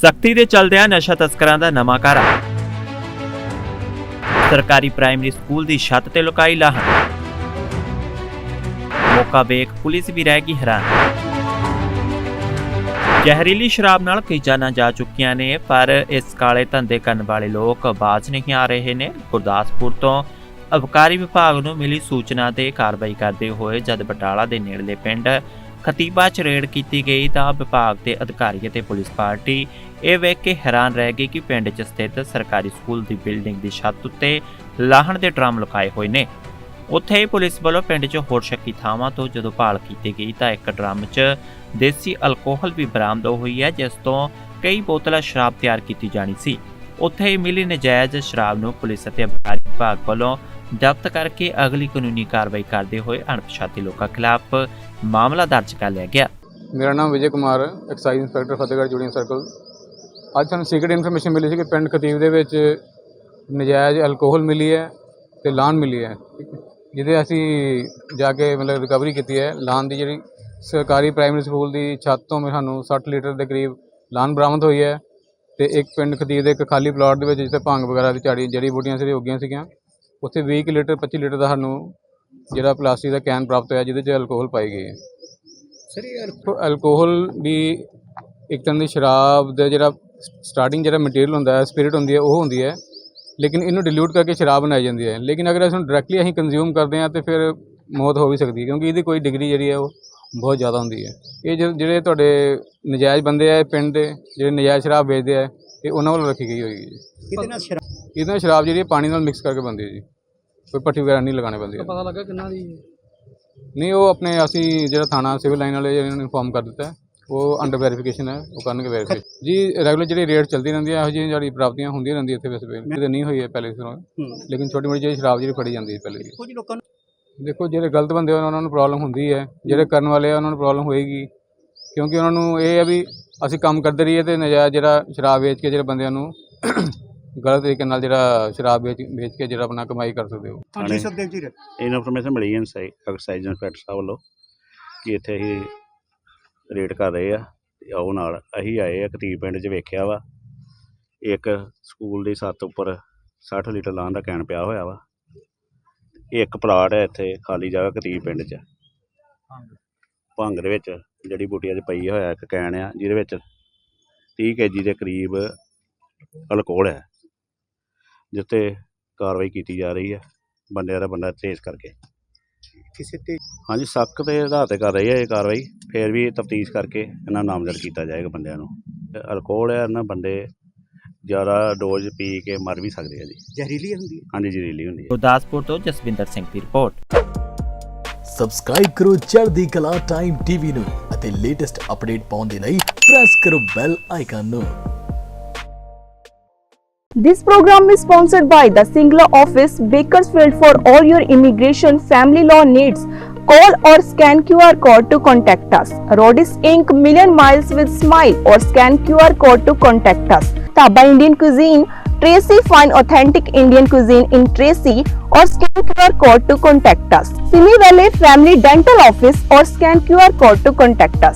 ਸਖਤੀ ਦੇ ਚਲਦਿਆਂ ਨਸ਼ਾ ਤਸਕਰਾਂ ਦਾ ਨਵਾਂ ਕਾਰਾ ਸਰਕਾਰੀ ਪ੍ਰਾਇਮਰੀ ਸਕੂਲ ਦੀ ਛੱਤ ਤੇ ਲੁਕਾਈ ਲਾਹਣ। ਮੌਕਾ ਵੇਖ ਪੁਲਿਸ ਵੀ ਰਹਿ ਗਈ ਹੈਰਾਨ। ਜ਼ਹਿਰੀਲੀ ਸ਼ਰਾਬ ਨਾਲ ਕਈ ਜਾਨਾਂ ਜਾ ਚੁੱਕੀਆਂ ਨੇ, ਪਰ ਇਸ ਕਾਲੇ ਧੰਦੇ ਕਰਨ ਵਾਲੇ ਲੋਕ ਬਾਜ਼ ਨਹੀਂ ਆ ਰਹੇ ਨੇ। ਗੁਰਦਾਸਪੁਰ ਤੋਂ ਅਬਕਾਰੀ ਵਿਭਾਗ ਨੂੰ ਮਿਲੀ ਸੂਚਨਾ ਤੇ ਕਾਰਵਾਈ ਕਰਦੇ ਹੋਏ ਜਦ ਬਟਾਲਾ ਦੇ ਨੇੜਲੇ ਪਿੰਡ ਖਤੀਬਾ ਚ ਰੇਡ ਕੀਤੀ ਗਈ ਤਾਂ ਵਿਭਾਗ ਦੇ ਅਧਿਕਾਰੀ ਅਤੇ ਪੁਲਿਸ ਪਾਰਟੀ ਇਹ ਵੇਖ ਕੇ ਹੈਰਾਨ ਰਹਿ ਗਈ ਕਿ ਪਿੰਡ 'ਚ ਸਥਿਤ ਸਰਕਾਰੀ ਸਕੂਲ ਦੀ ਬਿਲਡਿੰਗ ਦੀ ਛੱਤ ਉੱਤੇ ਲਾਹਣ ਦੇ ਡਰਮ ਲੁਕਾਏ ਹੋਏ ਨੇ। ਉੱਥੇ ਹੀ ਪੁਲਿਸ ਵੱਲੋਂ ਪਿੰਡ 'ਚ ਹੋਰ ਸ਼ੱਕੀ ਥਾਵਾਂ ਤੋਂ ਜਦੋਂ ਭਾਲ ਕੀਤੀ ਗਈ ਤਾਂ ਇੱਕ ਡਰਮ 'ਚ ਦੇਸੀ ਅਲਕੋਹਲ ਵੀ ਬਰਾਮਦ ਹੋਈ ਹੈ, ਜਿਸ ਤੋਂ ਕਈ ਬੋਤਲਾਂ ਸ਼ਰਾਬ ਤਿਆਰ ਕੀਤੀ ਜਾਣੀ ਸੀ। ਉੱਥੇ ਹੀ ਮਿਲੀ ਨਜਾਇਜ਼ ਸ਼ਰਾਬ ਨੂੰ ਪੁਲਿਸ ਅਤੇ ਅਬਕਾਰੀ ਵਿਭਾਗ ਵੱਲੋਂ ਜ਼ਬਤ ਕਰਕੇ ਅਗਲੀ ਕਾਨੂੰਨੀ ਕਾਰਵਾਈ ਕਰਦੇ ਹੋਏ ਅਣਪਛਾਤੇ ਲੋਕਾਂ ਖਿਲਾਫ ਮਾਮਲਾ ਦਰਜ ਕਰ ਲਿਆ ਗਿਆ। ਮੇਰਾ ਨਾਮ Vijay Kumar excise inspector Fatehgarh Churian circle. ਅੱਜ ਸਾਨੂੰ ਸੀਕ੍ਰੀਟ ਇਨਫੋਰਮੇਸ਼ਨ ਮਿਲੀ ਸੀ ਕਿ ਪਿੰਡ ਖਤੀਬ ਦੇ ਵਿੱਚ ਨਜਾਇਜ਼ ਅਲਕੋਹਲ ਮਿਲੀ ਹੈ ਤੇ ਲਾਨ ਮਿਲੀ ਹੈ। ਜਿਹਦੇ ਅਸੀਂ ਜਾ ਕੇ ਮਤਲਬ ਰਿਕਵਰੀ ਕੀਤੀ ਹੈ। ਲਾਨ ਦੀ ਜਿਹੜੀ ਸਰਕਾਰੀ ਪ੍ਰਾਇਮਰੀ ਸਕੂਲ ਦੀ ਛੱਤ ਤੋਂ ਸਾਨੂੰ 60 ਲੀਟਰ ਦੇ ਕਰੀਬ ਲਾਨ ਬਰਾਮਦ ਹੋਈ ਹੈ। ਤੇ ਇੱਕ ਪਿੰਡ ਖਤੀਬ ਦੇ ਇੱਕ ਖਾਲੀ ਪਲਾਟ ਦੇ ਵਿੱਚ ਜਿੱਥੇ ਭੰਗ ਵਗੈਰਾ ਦੀ ਝਾੜੀ ਜੜੀ ਬੂਟੀਆਂ ਸੀ ਉੱਗੀਆਂ ਸੀਗੀਆਂ ਉੱਥੇ 20 ਕੁ ਲੀਟਰ 25 ਲੀਟਰ ਦਾ ਸਾਨੂੰ ਜਿਹੜਾ ਪਲਾਸਟਿਕ ਦਾ ਕੈਨ ਪ੍ਰਾਪਤ ਹੋਇਆ ਜਿਹਦੇ 'ਚ ਅਲਕੋਹਲ ਪਾਈ ਗਈ ਹੈ। ਦੇਖੋ ਅਲਕੋਹਲ ਵੀ ਇੱਕ ਤਰ੍ਹਾਂ ਦੀ ਸ਼ਰਾਬ ਦਾ ਜਿਹੜਾ ਸਟਾਰਟਿੰਗ ਜਿਹੜਾ ਮਟੀਰੀਅਲ ਹੁੰਦਾ ਹੈ ਸਪਿਰਿਟ ਹੁੰਦੀ ਹੈ ਉਹ ਹੁੰਦੀ ਹੈ ਲੇਕਿਨ ਇਹਨੂੰ ਡਿਲੂਟ ਕਰਕੇ ਸ਼ਰਾਬ ਬਣਾਈ ਜਾਂਦੀ ਹੈ। ਲੇਕਿਨ ਅਗਰ ਇਸ ਨੂੰ ਡਾਇਰੈਕਟਲੀ ਅਸੀਂ ਕੰਜ਼ਿਊਮ ਕਰਦੇ ਹਾਂ ਤੇ ਫਿਰ ਮੌਤ ਹੋ ਵੀ ਸਕਦੀ ਹੈ ਕਿਉਂਕਿ ਇਹਦੀ ਕੋਈ ਡਿਗਰੀ ਜਿਹੜੀ ਹੈ ਉਹ ਬਹੁਤ ਜ਼ਿਆਦਾ ਹੁੰਦੀ ਹੈ। ਇਹ ਜਿਹੜੇ- ਜਿਹੜੇ ਤੁਹਾਡੇ ਨਜਾਇਜ਼ ਬੰਦੇ ਆ ਇਹ ਪਿੰਡ ਦੇ ਜਿਹੜੇ ਨਜਾਇਜ਼ ਸ਼ਰਾਬ ਵੇਚਦੇ ਆ ਇਹ ਉਹਨਾਂ ਵੱਲੋਂ ਰੱਖੀ ਗਈ ਹੋਈ ਹੈ ਜੀ। ਕਿਤੇ ਨਾਲ ਸ਼ਰਾਬ ਇਹਦੇ ਨਾਲ ਸ਼ਰਾਬ ਜਿਹੜੀ ਹੈ ਪਾਣੀ ਨਾਲ ਮਿਕਸ ਕਰਕੇ ਬਣਦੀ ਹੈ ਜੀ। ਕੋਈ ਪੱਠੀ ਵਗੈਰਾ ਨਹੀਂ ਲਗਾਉਣੀ ਪੈਂਦੀ। ਪਤਾ ਲੱਗਾ ਕਿੰਨਾ ਦੀ ਨਹੀਂ ਉਹ ਆਪਣੇ ਅਸੀਂ ਜਿਹੜਾ ਥਾਣਾ ਸਿਵਲ ਲਾਈਨ ਵਾਲੇ ਇਹਨਾਂ ਨੂੰ ਇਨਫੋਰਮ ਕਰ ਦਿੱਤਾ ਹੈ। ਉਹ ਅੰਡਰ ਵੈਰੀਫਿਕੇਸ਼ਨ ਹੈ ਉਹ ਕਰਨਗੇ ਵੈਰੀਫਾਈ ਜੀ ਰੈਗੂਲਰ ਜਿਹੜੀ ਰੇਟ ਚੱਲਦੀ ਰਹਿੰਦੀ ਹੈ ਇਹੋ ਜਿਹੀ ਜਿਹੜੀ ਪ੍ਰਾਪਤੀਆਂ ਹੁੰਦੀਆਂ ਰਹਿੰਦੀਆਂ ਇੱਥੇ ਵੈਸੇ ਕਿਤੇ ਨਹੀਂ ਹੋਈ ਹੈ ਪਹਿਲੇ ਤੋਂ। ਲੇਕਿਨ ਛੋਟੀ ਮੋਟੀ ਜਿਹੜੀ ਸ਼ਰਾਬ ਜਿਹੜੀ ਫੜੀ ਜਾਂਦੀ ਹੈ ਪਹਿਲੇ ਦੀ ਕੁਝ ਲੋਕਾਂ ਨੂੰ ਦੇਖੋ ਜਿਹੜੇ ਗਲਤ ਬੰਦੇ ਆ, ਉਹਨਾਂ ਨੂੰ ਪ੍ਰੋਬਲਮ ਹੁੰਦੀ ਹੈ। ਜਿਹੜੇ ਕਰਨ ਵਾਲੇ ਆ ਉਹਨਾਂ ਨੂੰ ਪ੍ਰੋਬਲਮ ਹੋਏਗੀ। ਕਿਉਂਕਿ ਉਹਨਾਂ ਨੂੰ ਇਹ ਹੈ ਵੀ ਅਸੀਂ ਕੰਮ ਕਰਦੇ ਰਹੀਏ ਤੇ ਨਜਾਇਜ਼ ਜਿਹੜਾ ਸ਼ਰਾਬ ਵੇਚ ਕੇ ਜਿਹੜੇ ਬੰਦਿਆਂ ਨੂੰ ਗਲਤ ਤਰੀਕੇ ਨਾਲ ਜਿਹੜਾ ਸ਼ਰਾਬ ਵੇਚ ਵੇਚ ਕੇ ਜਿਹੜਾ ਆਪਣਾ ਕਮਾਈ ਕਰ ਸਕਦੇ ਹੋ। ਹਾਂਜੀ ਸੁਖਦੇਵ ਜੀ ਇਨਫੋਰਮੇਸ਼ਨ ਮਿਲੀ ਹੈ ਸਾਈ ਐਕਸਾਈਜ਼ ਇੰਸਪੈਕਟਰ ਸਾਹਿਬ ਵੱਲੋਂ ਕਿ ਇੱਥੇ ਅਸੀਂ ਰੇਡ ਕਰ ਰਹੇ ਆ ਤੇ ਆਓ ਨਾਲ। ਅਸੀਂ ਆਏ ਆ ਕਤੀਬ ਪਿੰਡ 'ਚ ਵੇਖਿਆ ਵਾ। ਇੱਕ ਸਕੂਲ ਦੀ ਛੱਤ ਉੱਪਰ 60 ਲੀਟਰ ਲਾਣ ਦਾ ਕੈਨ ਪਿਆ ਹੋਇਆ ਵਾ। ਇੱਕ ਪਲਾਟ ਹੈ ਇੱਥੇ ਖਾਲੀ ਜਗ੍ਹਾ ਕਤੀਬ ਪਿੰਡ 'ਚ। ਭੰਗ ਦੇ ਵਿੱਚ ਜੜੀ ਬੂਟੀਆਂ 'ਚ ਪਈ ਹੋਇਆ ਇੱਕ ਕੈਨ ਆ ਜਿਹਦੇ ਵਿੱਚ 30 ਕੇਜੀ ਦੇ ਕਰੀਬ ਅਲਕੋਹਲ ਹੈ ਜਿੱਤੇ ਕਾਰਵਾਈ ਕੀਤੀ ਜਾ ਰਹੀ ਹੈ ਬੰਦਿਆਂ ਦਾ ਬੰਦਾ ਟ੍ਰੇਸ ਕਰਕੇ। ਕਿਸੇ ਤੇ ਹਾਂਜੀ ਸ਼ੱਕ ਦੇ ਆਧਾਰ ਤੇ ਕਰ ਰਹੀ ਹੈ ਇਹ ਕਾਰਵਾਈ ਫਿਰ ਵੀ ਤਫਤੀਸ਼ ਕਰਕੇ ਇਹਨਾਂ ਨਾਮਜ਼ਦ ਕੀਤਾ ਜਾਏਗਾ ਬੰਦਿਆਂ ਨੂੰ। ਅਲਕੋਹਲ ਹੈ ਨਾ ਬੰਦੇ ਜ਼ਿਆਦਾ ਡੋਜ਼ ਪੀ ਕੇ ਮਰ ਵੀ ਸਕਦੇ ਆ ਜੀ ਜ਼ਹਿਰੀਲੀ ਹੁੰਦੀ ਹੈ ਹਾਂਜੀ ਜ਼ਹਿਰੀਲੀ ਹੁੰਦੀ ਹੈ ਗੁਰਦਾਸਪੁਰ ਤੋਂ ਜਸਵਿੰਦਰ ਸਿੰਘ ਦੀ ਰਿਪੋਰਟ ਸਬਸਕ੍ਰਾਈਬ ਕਰੋ ਚੜ੍ਹਦੀ ਕਲਾ ਟਾਈਮ ਟੀਵੀ ਨੂੰ ਅਤੇ ਲੇਟੈਸਟ ਅਪਡੇਟ ਪਾਉਣ ਦੇ ਲਈ ਪ੍ਰੈਸ ਕਰੋ ਬੈਲ ਆਈਕਨ ਨੂੰ This program is sponsored by the Singla office, Bakersfield for all your immigration family law needs. Call or scan QR code to contact us. Rodis Inc. Million Miles with Smile or scan QR code to contact us. Taba Indian Cuisine, Tracy Fine Authentic Indian Cuisine in Tracy or scan QR code to contact us. Simi Valley Family Dental Office or scan QR code to contact us.